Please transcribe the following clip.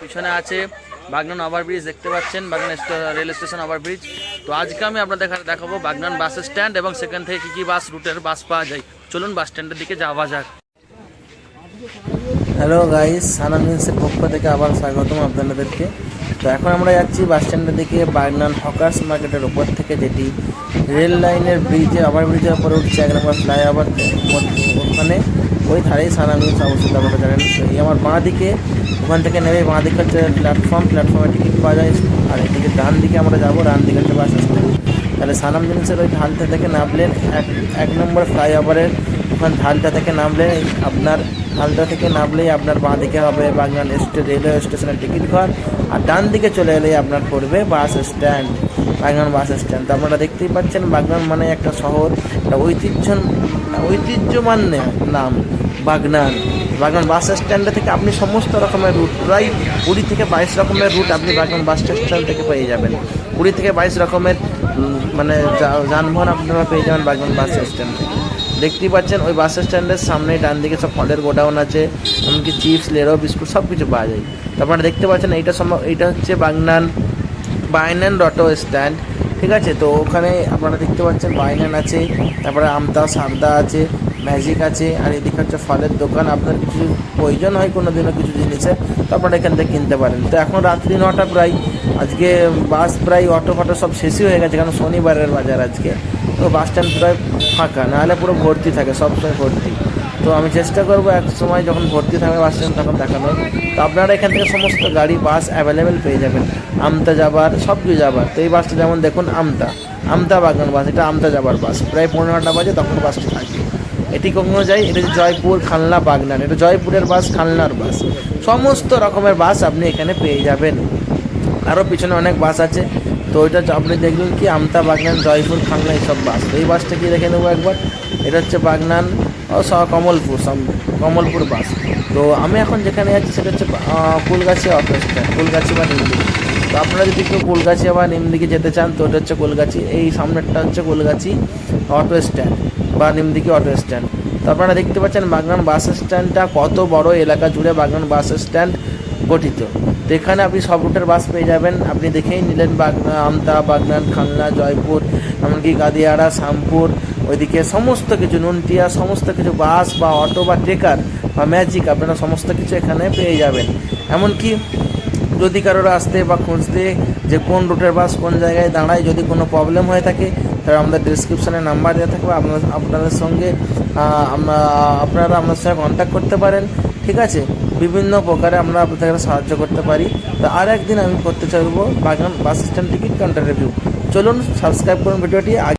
পিছনে আছে বাগনান ওভারব্রিজ, দেখতে পাচ্ছেন বাগনান রেল স্টেশন ওভারব্রিজ। তো আজকে আমি আপনাদের দেখা- দেখাবো বাগনান বাস স্ট্যান্ড এবং সেখান থেকে কী কী বাস, রুটের বাস পাওয়া যায়। চলুন বাস স্ট্যান্ডের দিকে যাওয়া যাক। হ্যালো গাইস সানাম মিন্সের পক্ষ থেকে আবার স্বাগতম আপনাদেরকে। তো এখন আমরা যাচ্ছি বাস স্ট্যান্ডের দিকে বাগনান হকার্স মার্কেটের উপর থেকে, যেটি রেল লাইনের ব্রিজে ওভার ব্রিজের উপরে উঠছে। এক নম্বর ফ্লাইওভার, ওখানে ওই ধারেই সানাম মিন্স অবস্থিত, আপনারা জানেন। এই আমার বাঁ দিকে ওখান থেকে নেমে বাঁ দিকে হচ্ছে প্ল্যাটফর্ম প্ল্যাটফর্মে টিকিট পাওয়া যায়। আর এদিকে ডান দিকে আমরা যাব, ডান দিকে হচ্ছে বাস স্ট্যান্ড তাহলে সানাম জিনিসের ওই ঢালটা থেকে নামলেন এক এক নম্বর ফ্লাইওভারের ওখান ঢালটা থেকে নামলেন। আপনার ঢালটা থেকে নামলেই আপনার বাঁ দিকে হবে বাগনান স্টে রেলওয়ে স্টেশনের টিকিট ঘর। আর ডান দিকে চলে এলেই আপনার পড়বে bus stand Bagnan bus stand তো আপনারা দেখতেই পাচ্ছেন বাগনান মানে একটা শহর, একটা ঐতিহ্য ঐতিহ্যমান নাম, বাগনান। বাগনান বাস স্ট্যান্ডে থেকে আপনি সমস্ত রকমের রুট প্রায় কুড়ি থেকে বাইশ রকমের রুট আপনি বাগনান বাস স্টেশন থেকে পেয়ে যাবেন। কুড়ি থেকে বাইশ রকমের মানে যানবাহন আপনারা পেয়ে যাবেন বাগনান বাস স্ট্যান্ড থেকে। দেখতেই পাচ্ছেন, ওই বাস স্ট্যান্ডের সামনে ডান দিকে সব ফলের গোডাউন আছে, এমনকি চিপস, লেরো, বিস্কুট সব কিছু পাওয়া যায়। তো আপনারা দেখতে পাচ্ছেন, এইটা সম্ভব এইটা হচ্ছে বাগনান বাইনান অটো স্ট্যান্ড, ঠিক আছে? তো ওখানে আপনারা দেখতে পাচ্ছেন বাইনান আছে, তারপরে আমতা, সারদা আছে ম্যাজিক আছে, আর এদিকে হচ্ছে ফলের দোকান। আপনার কিছু প্রয়োজন হয় কোনো দিনও কিছু জিনিসের, তো আপনারা এখান থেকে কিনতে পারেন। তো এখন রাত্রি নটা প্রায়, আজকে বাস প্রায় অটো ফটো সব শেষই হয়ে গেছে, কারণ শনিবারের বাজার আজকে। তো বাস স্ট্যান্ড প্রায় ফাঁকা, নাহলে পুরো ভর্তি থাকে, সব সময় ভর্তি। তো আমি চেষ্টা করব এক সময় যখন ভর্তি থাকবে বাস স্ট্যান্ড, তখন দেখানোর। তো আপনারা এখান থেকে সমস্ত গাড়ি, বাস অ্যাভেলেবেল পেয়ে যাবেন। আমতা যাবার, সব কিছু যাবার। তো এই বাসটা যেমন দেখুন, আমতা। আমতা বাগান বাস, এটা আমতা যাবার বাস। প্রায় পনেরোটা বাজে, তখন বাসটা থাকে। এটি কখনো যায় এটা হচ্ছে জয়পুর, খালনা, বাগনান। এটা জয়পুরের বাস, খালনার বাস। সমস্ত রকমের বাস আপনি এখানে পেয়ে যাবেন। আরও পিছনে অনেক বাস আছে। তো ওইটা আপনি দেখবেন কি, আমতা, বাগনান, জয়পুর, খালনা, এইসব বাস। এই বাসটা কি দেখে নেব একবার? এটা হচ্ছে বাগনান ও স- কমলপুর কমলপুর বাস। তো আমি এখন যেখানে যাচ্ছি সেটা হচ্ছে ফুলগাছি অটো কুলগাছি বা নিমদিঘি তো আপনারা যদি কেউ কুলগাছি বা নিমদিঘি যেতে চান, তো ওটা হচ্ছে কুলগাছি এই সামনেরটা হচ্ছে কুলগাছি অটো স্ট্যান্ড বা নিমদিঘি অটো স্ট্যান্ড তো আপনারা দেখতে পাচ্ছেন বাগনান বাস স্ট্যান্ডটা কত বড় এলাকা জুড়ে বাগনান বাস স্ট্যান্ড গঠিত। তো এখানে আপনি সব রুটের বাস পেয়ে যাবেন। আপনি দেখেই নিলেন বাগনা, আমতা, বাগনান, খালনা, জয়পুর, এমনকি গাদিয়াড়া শামপুর ওইদিকে সমস্ত কিছু নুনটিয়া, সমস্ত কিছু বাস বা অটো বা ট্রেকার বা ম্যাজিক আপনারা সমস্ত কিছু এখানে পেয়ে যাবেন। এমনকি যদি কারোর আসতে বা খুঁজতে যে কোন রুটের বাস কোন জায়গায় দাঁড়ায় যদি কোনো প্রবলেম হয়ে থাকে, তাহলে আমাদের ডিসক্রিপশানে নাম্বার দেওয়া থাকবে। আপনার, আপনাদের সঙ্গে আপনারা আপনার সঙ্গে কন্ট্যাক্ট করতে পারেন, ঠিক আছে? বিভিন্ন প্রকারে আমরা আপনাদের সাহায্য করতে পারি। তো আর একদিন আমি করতে চাইব Bagnan bus stand ticket counter review চলুন সাবস্ক্রাইব করুন ভিডিওটি।